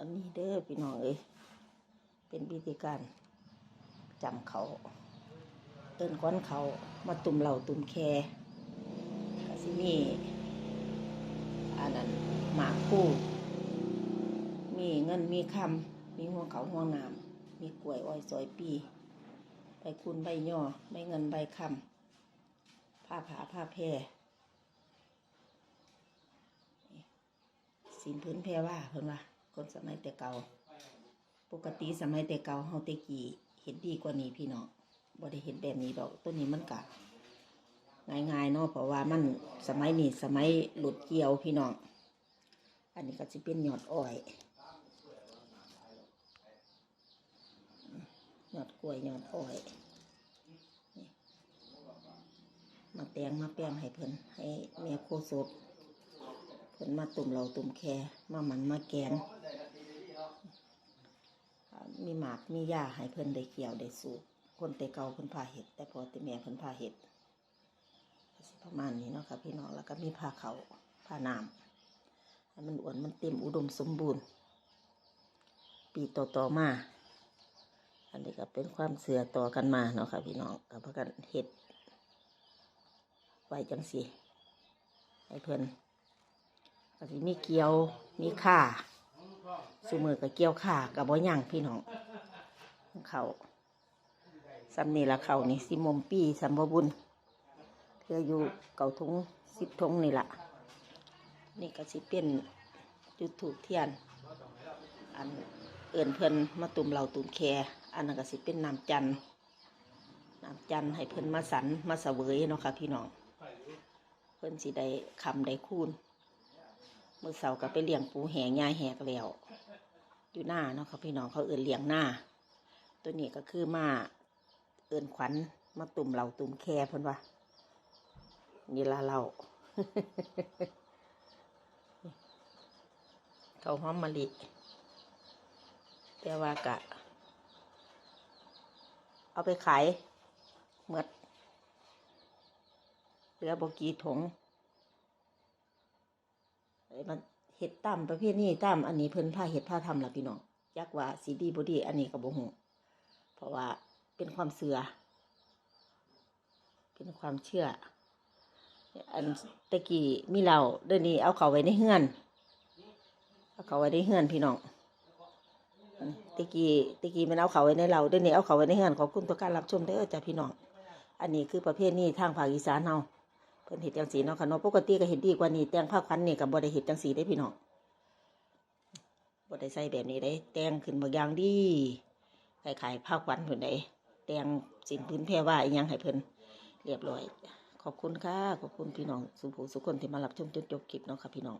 อันนี้เด้อพี่น้องเอ้ยเป็นวิธีการจำเขาเอิ้นก้อนเขามาตุ่มเหล่าตุ่มแคกสิมีอันนั้นหมากคู่ มีเงินมีคำมีหัวเขาหัวน้ำมีกล้วยอ้อยซอยปีใบคุณใบย่อใบเงินใบคำผ้าผาผ้าแพรสินพื้นแพรว่าเพิ่นว่า คนสมัยแต่เก่า ปกติสมัยแต่เก่าเฮาแต่กี้เห็นดีกว่านี้พี่น้องบ่ได้เห็นแบบนี้ดอกต้นนี้มันกะง่ายๆเนาะเพราะว่ามันสมัยนี้สมัยหลุดเกี่ยวพี่น้อง อันนี้ก็จะเป็นยอดอ้อยยอดกล้วยยอดอ้อยมาแตงมาแป้งให้เพิ่นให้แม่โคศกเพิ่นมาตุ่มเราตุ่มแคมามันมาแกง มีหมากมีหญ้าให้เพิ่นได้เกี่ยวได้สูบคนแต่เก่าเพิ่นพาเห็ด แต่พอแต่แม่เพิ่นพาเห็ดประมาณนี้เนาะค่ะพี่น้องแล้วก็มีผ้าเขาผ้าน้ำให้มันอ้วนมันเต็มอุดมสมบูรณ์ ปีต่อต่อๆมา อันนี้ก็เป็นความเสือต่อกันมาเนาะค่ะพี่น้องกับพากันเห็ดไว้จังสิให้เพื่อนก็สิมีเกียวมีข่า สูมือกับเกียวขากับบ่ย่างพี่น้องเขาสำนี่ละเขานี่สิมมปีสัมบบุญเพื่ออยู่เก่าทุงสิบทงนี่ละนี่ก็สิเป็นจุดถูกเทียน อันเอื่นเพิ่นมาตุ่มเหล่าตุ่มแคอันนั้นก็สิเป็นน้ำจันน้ำจันให้เพิ่นมาสันมาเสวยเนาะค่ะพี่น้องเพิ่นสิได้คำได้คูณเมื่อเสาร์ก็ไปเลี้ยงปูแหงยายแหกแล้ว อยู่หน้าเนาะค่ะพี่น้องเขาเอื่นเลี้ยงหน้า ตัวนี้ก็คือมาเอื่นขวัญมาตุ่มเหล่าตุ่มแคเพิ่นว่านี่ละเราเขาหอมมะลิแต่ว่ากะ เอาไปขายเมื่อเหลือบกีถงไอ้มัน เห็ดตั้มประเภทนี้ตั้มอันนี้เพิ่นผ้าเห็ดผ้าทำละพี่น้องยักว่าสีดีบดีอันนี้กับโบหงเพราะว่าเป็นความเสือเป็นความเชื่อ อันตะกี้มีเราเดี๋ยวนี้เอาเขาไว้ในเฮือนเอาเขาไว้ในเฮือนพี่น้องตะกี้ตะกี้มันเอาเขาไว้ในเราเดี๋ยวนี้เอาเขาไว้ในเฮือนขอบคุณต่อการรับชมเด้เอจ้ะพี่น้องอันนี้คือประเภทนี้ทางภาคอีสานเฮา เพิ่นเห็ดจังสีเนาะค่ะเนาะปกติก็เห็ดดีกว่านี้แตงผ้าควันนี่กับบดได้เห็ดจังสีได้พี่น้องบดได้ใส่แบบนี้ได้แตงขึ้นบางอย่างดีคล้ายผ้าควันเพิ่นได้แตงสินพื้นแพรว่าอีหยังให้เพิ่นเรียบร้อย ขอบคุณค่ะขอบคุณพี่น้องสุภูสุคนที่มารับชมจนจบคลิปเนาะค่ะพี่น้อง